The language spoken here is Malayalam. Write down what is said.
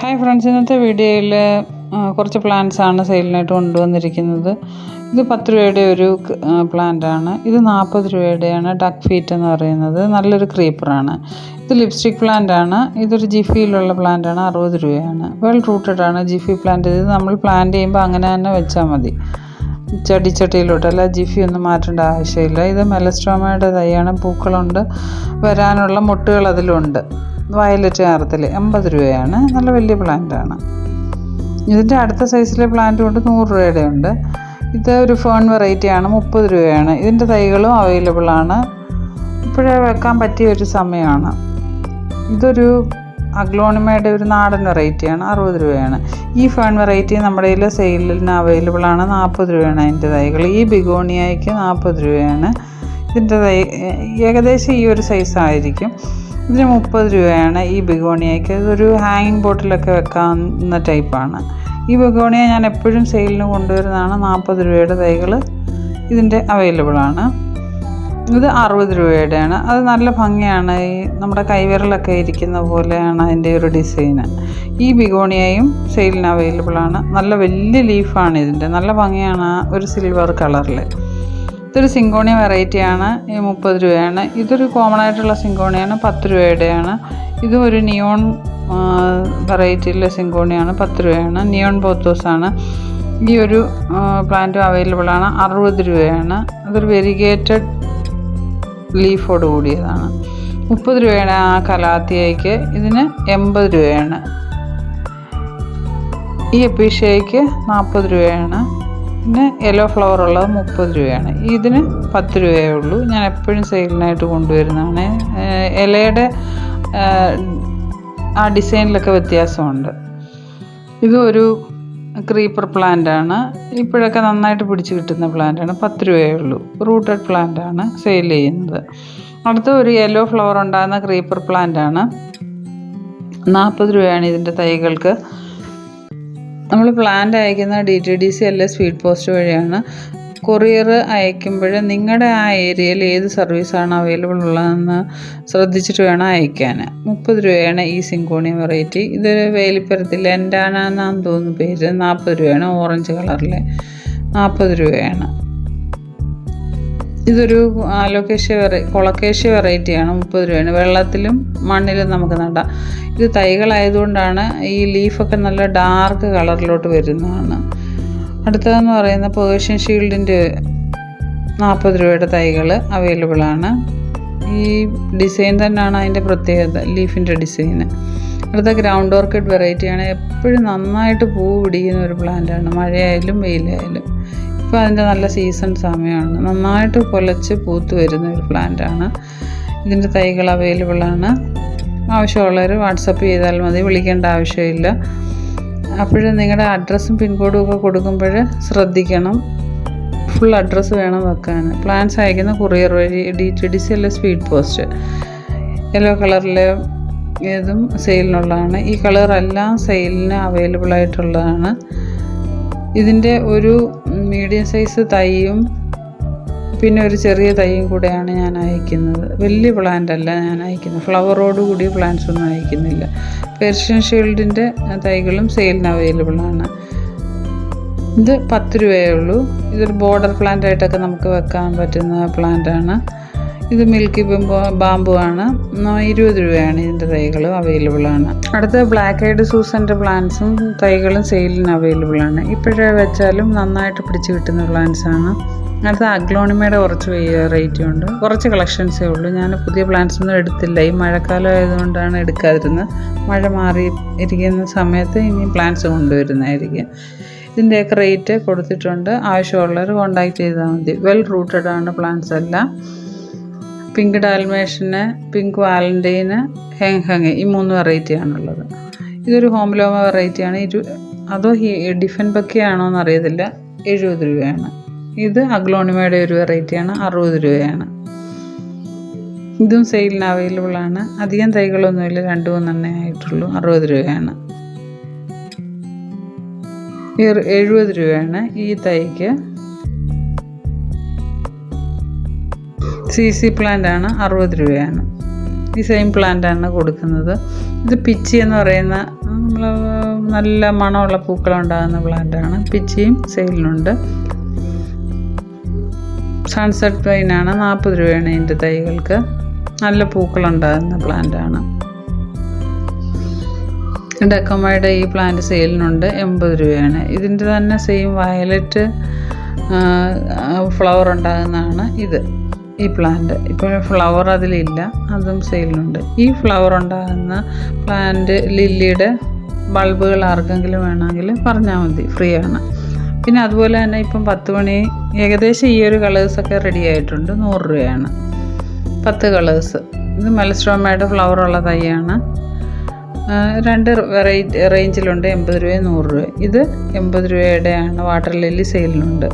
ഹായ് ഫ്രണ്ട്സ് ഇന്നത്തെ വീഡിയോയിൽ കുറച്ച് പ്ലാന്റ്സ് ആണ് സെയിലിനായിട്ട് കൊണ്ടുവന്നിരിക്കുന്നത്. ഇത് പത്ത് രൂപയുടെ ഒരു പ്ലാന്റ് ആണ്. ഇത് നാൽപ്പത് രൂപയുടെയാണ് ഡക്ക് ഫീറ്റ് എന്ന് പറയുന്നത്. നല്ലൊരു ക്രീപ്പറാണ് ഇത് ലിപ്സ്റ്റിക് പ്ലാന്റ് ആണ്. ഇതൊരു ജിഫിയിലുള്ള പ്ലാന്റ് ആണ് അറുപത് രൂപയാണ്. വെൽ റൂട്ടഡ് ആണ് ജിഫി പ്ലാന്റ് ഇത് നമ്മൾ പ്ലാന്റ് ചെയ്യുമ്പോൾ അങ്ങനെ തന്നെ വെച്ചാൽ മതി. ചെടിച്ചട്ടിയിലോട്ട് അല്ല ജിഫി ഒന്നും മാറ്റേണ്ട ആവശ്യമില്ല. ഇത് മെലസ്ട്രോമയുടെ തൈയാണ്. പൂക്കളുണ്ട്. വരാനുള്ള മുട്ടുകൾ അതിലുണ്ട്. വയലറ്റ് നിറത്തിൽ എൺപത് രൂപയാണ്. നല്ല വലിയ പ്ലാന്റാണ് ഇതിന്റെ അടുത്ത സൈസിലെ പ്ലാന്റ് കൊണ്ട് നൂറ് രൂപയുടെ ഉണ്ട്. ഇത് ഒരു ഫേൺ വെറൈറ്റി ആണ്. മുപ്പത് രൂപയാണ്. ഇതിന്റെ തൈകളും അവൈലബിൾ ആണ്. ഇപ്പോഴേ വെക്കാൻ പറ്റിയ ഒരു സമയമാണ്. ഇതൊരു അഗ്ലോണിമയുടെ ഒരു നാടൻ വെറൈറ്റിയാണ് അറുപത് രൂപയാണ്. ഈ ഫേൺ വെറൈറ്റി നമ്മുടെ കയ്യിൽ സെയിലിന് അവൈലബിൾ ആണ് നാൽപ്പത് രൂപയാണ് അതിന്റെ തൈകൾ ഈ ബിഗോണിയയ്ക്ക് നാൽപ്പത് രൂപയാണ്. ഇതിന്റെ തൈ ഏകദേശം ഈ ഒരു സൈസ് ആയിരിക്കും. ഇതിന് മുപ്പത് രൂപയാണ് ഈ ബിഗോണിയയ്ക്ക്. ഇതൊരു ഹാങ്ങിങ് ബോട്ടിലൊക്കെ വെക്കാവുന്ന ടൈപ്പാണ് ഈ ബിഗോണിയ ഞാൻ എപ്പോഴും സെയിലിന് കൊണ്ടുവരുന്നതാണ്. നാൽപ്പത് രൂപയുടെ തൈകൾ ഇതിന്റെ അവൈലബിൾ ആണ്. ഇത് അറുപത് രൂപയുടെയാണ്. അത് നല്ല ഭംഗിയാണ്. ഈ നമ്മുടെ കൈവിരലൊക്കെ ഇരിക്കുന്ന പോലെയാണ് അതിന്റെ ഒരു ഡിസൈന് ഈ ബിഗോണിയയും സെയിലിന് അവൈലബിൾ ആണ്. നല്ല വലിയ ലീഫാണ് ഇതിന്റെ. നല്ല ഭംഗിയാണ് ഒരു സിൽവർ കളറിൽ. ഇതൊരു സിങ്കോണിയ വെറൈറ്റിയാണ്. ഈ മുപ്പത് രൂപയാണ്. ഇതൊരു കോമൺ ആയിട്ടുള്ള സിങ്കോണിയാണ്. പത്ത് രൂപയുടെയാണ്. ഇതും ഒരു നിയോൺ വെറൈറ്റിയിലെ സിങ്കോണിയാണ്. പത്ത് രൂപയാണ്. നിയോൺ ബോത്തോസാണ് ഈ ഒരു പ്ലാന്റും അവൈലബിൾ ആണ്. അറുപത് രൂപയാണ്. അതൊരു വെരിഗേറ്റഡ് ലീഫോട് കൂടിയതാണ്. മുപ്പത് രൂപയാണ് ആ കലാത്തിയയ്ക്ക്. ഇതിന് എൺപത് രൂപയാണ്. ഈ അപ്പീഷയ്ക്ക് നാൽപ്പത് രൂപയാണ്. പിന്നെ യെല്ലോ ഫ്ലവർ ഉള്ളത് മുപ്പത് രൂപയാണ്. ഇതിന് പത്ത് രൂപയേ ഉള്ളൂ. ഞാൻ എപ്പോഴും സെയിലിനായിട്ട് കൊണ്ടുവരുന്നതാണ്. ഇലയുടെ ആ ഡിസൈനിലൊക്കെ വ്യത്യാസമുണ്ട്. ഇതൊരു ക്രീപ്പർ പ്ലാന്റ് ആണ്. ഇപ്പോഴൊക്കെ നന്നായിട്ട് പിടിച്ച് കിട്ടുന്ന പ്ലാന്റ് ആണ്. പത്ത് രൂപയേ ഉള്ളൂ. റൂട്ടഡ് പ്ലാന്റ് ആണ് സെയിൽ ചെയ്യുന്നത്. അടുത്ത ഒരു യെല്ലോ ഫ്ലവർ ഉണ്ടാകുന്ന ക്രീപ്പർ പ്ലാന്റ് ആണ്. നാൽപ്പത് രൂപയാണ് ഇതിന്റെ തൈകൾക്ക്. നമ്മൾ പ്ലാന്റ് അയക്കുന്ന ഡി ടി ഡി സി അല്ലെ സ്പീഡ് പോസ്റ്റ് വഴിയാണ് കൊറിയർ അയക്കുമ്പോൾ നിങ്ങളുടെ ആ ഏരിയയിൽ ഏത് സർവീസാണ് അവൈലബിൾ ഉള്ളതെന്ന് ശ്രദ്ധിച്ചിട്ട് വേണം അയക്കാൻ മുപ്പത് രൂപയാണ് ഈ സിങ്കോണിയ വെറൈറ്റി ഇതൊരു വേലിപ്പുരത്തിൽ എന്റാനാന്നാന്ന് തോന്നുന്നു പേര്. നാൽപ്പത് രൂപയാണ് ഓറഞ്ച് കളറിൽ നാൽപ്പത് രൂപയാണ്. ഇതൊരു ആലോക്കേഷ്യ വെറൈ കൊളക്കേഷ്യ വെറൈറ്റിയാണ് മുപ്പത് രൂപയാണ്. വെള്ളത്തിലും മണ്ണിലും നമുക്ക് നടാം. ഇത് തൈകളായതുകൊണ്ടാണ് ഈ ലീഫൊക്കെ നല്ല ഡാർക്ക് കളറിലോട്ട് വരുന്നതാണ്. അടുത്തതെന്ന് പറയുന്ന പേർഷ്യൻ ഷീൽഡിന്റെ നാൽപ്പത് രൂപയുടെ തൈകൾ അവൈലബിൾ ആണ്. ഈ ഡിസൈൻ തന്നെയാണ് അതിന്റെ പ്രത്യേകത ലീഫിന്റെ ഡിസൈന് അടുത്ത ഗ്രൗണ്ട് ഓർക്കിഡ് വെറൈറ്റിയാണ് എപ്പോഴും നന്നായിട്ട് പൂ പിടിക്കുന്ന ഒരു പ്ലാന്റാണ് മഴയായാലും വെയിലായാലും. ഇപ്പോൾ അതിന്റെ നല്ല സീസൺ സമയമാണ്. നന്നായിട്ട് കൊലച്ച് പൂത്ത് വരുന്ന ഒരു പ്ലാന്റാണ് ഇതിന്റെ തൈകൾ അവൈലബിൾ ആണ്. ആവശ്യമുള്ളവർ വാട്സപ്പ് ചെയ്താൽ മതി. വിളിക്കേണ്ട ആവശ്യമില്ല. അപ്പോഴും നിങ്ങളുടെ അഡ്രസ്സും പിൻകോഡും ഒക്കെ കൊടുക്കുമ്പോൾ ശ്രദ്ധിക്കണം. ഫുൾ അഡ്രസ്സ് വേണം വെക്കാൻ പ്ലാൻസ് അയക്കുന്ന കൊറിയർ വഴി ഡി ടി ഡി സി അല്ലെ സ്പീഡ് പോസ്റ്റ് യെല്ലോ കളറിലെ ഏതും സെയിലിനുള്ളതാണ് ഈ കളറെല്ലാം സെയിലിന് അവൈലബിൾ ആയിട്ടുള്ളതാണ്. ഇതിന്റെ ഒരു മീഡിയം സൈസ് തൈയും പിന്നെ ഒരു ചെറിയ തൈയും കൂടെയാണ് ഞാൻ അയക്കുന്നത്. വലിയ പ്ലാന്റ് അല്ല ഞാൻ അയക്കുന്നത്. ഫ്ലവറോട് കൂടിയ പ്ലാന്റ്സ് ഒന്നും അയക്കുന്നില്ല. പെർഷ്യൻ ഷീൽഡിന്റെ തൈകളും സെയിലിന് അവൈലബിൾ ആണ്. ഇത് പത്ത് രൂപയേ ഉള്ളൂ. ഇതൊരു ബോർഡർ പ്ലാന്റ് ആയിട്ടൊക്കെ നമുക്ക് വെക്കാൻ പറ്റുന്ന പ്ലാന്റ് ആണ്. ഇത് മിൽക്കി ബംബു ബാമ്പു ആണ്. ഇരുപത് രൂപയാണ് ഇതിന്റെ തൈകൾ അവൈലബിൾ ആണ്. അടുത്ത ബ്ലാക്ക് ഐഡ് സൂസന്റെ പ്ലാന്റ്സും തൈകളും സെയിലിന് അവൈലബിൾ ആണ്. ഇപ്പോഴേ വെച്ചാലും നന്നായിട്ട് പിടിച്ച് കിട്ടുന്ന പ്ലാന്റ്സ് ആണ്. അടുത്ത അഗ്ലോണിമയുടെ കുറച്ച് വെറൈറ്റി ഉണ്ട്. കുറച്ച് കളക്ഷൻസേ ഉള്ളൂ. ഞാൻ പുതിയ പ്ലാന്റ്സ് ഒന്നും എടുത്തില്ല. ഈ മഴക്കാലം ആയതുകൊണ്ടാണ് എടുക്കാതിരുന്നത്. മഴ മാറി ഇരിക്കുന്ന സമയത്ത് ഇനി പ്ലാന്റ്സ് കൊണ്ടുവരുന്നതായിരിക്കും. ഇതിന്റെയൊക്കെ റേറ്റ് കൊടുത്തിട്ടുണ്ട്. ആവശ്യമുള്ളവർ കോണ്ടാക്ട് ചെയ്താൽ മതി. വെൽ റൂട്ടഡ് ആണ് പ്ലാന്റ്സ് എല്ലാം. പിങ്ക് ഡാൽമേഷന് പിങ്ക് വാലന്റൈന് ഹെങ് ഹെങ് ഈ മൂന്ന് വെറൈറ്റിയാണുള്ളത് ഇതൊരു ഹോംലോമ വെറൈറ്റിയാണ് ഇരു അതോ ഡിഫൻ ബക്കിയാണോ എന്നറിയത്തില്ല. എഴുപത് രൂപയാണ്. ഇത് അഗ്ലോണിമയുടെ ഒരു വെറൈറ്റിയാണ് അറുപത് രൂപയാണ്. ഇതും സെയിലിന് അവൈലബിൾ ആണ്. അധികം തൈകളൊന്നുമില്ല രണ്ട് മൂന്നെണ്ണേ ആയിട്ടുള്ളൂ അറുപത് രൂപയാണ്. എഴുപത് രൂപയാണ് ഈ തൈക്ക്. സി സി പ്ലാന്റ് ആണ് അറുപത് രൂപയാണ്. ഈ സെയിം പ്ലാന്റ് ആണ് കൊടുക്കുന്നത്. ഇത് പിച്ചി എന്ന് പറയുന്ന നമ്മൾ നല്ല മണമുള്ള പൂക്കളുണ്ടാകുന്ന പ്ലാന്റാണ് പിച്ചിയും സെയിലിനുണ്ട് സൺസെറ്റ് പൈനാണ് നാൽപ്പത് രൂപയാണ് ഇതിന്റെ തൈകൾക്ക്. നല്ല പൂക്കളുണ്ടാകുന്ന പ്ലാന്റാണ് ഡക്കമ്മയുടെ ഈ പ്ലാന്റ് സെയിലിനുണ്ട് എൺപത് രൂപയാണ്. ഇതിന്റെ തന്നെ സെയിം വയലറ്റ് ഫ്ലവർ ഉണ്ടാകുന്നതാണ് ഇത്. ഈ പ്ലാന്റ് ഇപ്പോൾ ഫ്ലവർ അതിലില്ല അതും സെയിലിനുണ്ട് ഈ ഫ്ലവർ ഉണ്ടാകുന്ന പ്ലാന്റ് ലില്ലിയുടെ ബൾബുകൾ ആർക്കെങ്കിലും വേണമെങ്കിൽ പറഞ്ഞാൽ മതി ഫ്രീ ആണ്. പിന്നെ അതുപോലെ തന്നെ ഇപ്പം പത്ത് മണി ഏകദേശം ഈ ഒരു കളേഴ്സൊക്കെ റെഡി ആയിട്ടുണ്ട്. നൂറ് രൂപയാണ്. പത്ത് കളേഴ്സ് ഇത് മലസ്ട്രോമയുടെ ഫ്ലവറുള്ള തൈയാണ്. ആ, രണ്ട് വെറൈറ്റി റേഞ്ചിലുണ്ട് എൺപത് രൂപ നൂറ് രൂപ ഇത് എൺപത് രൂപയുടെയാണ് വാട്ടർ ലില്ലി സെയിലിനുണ്ട്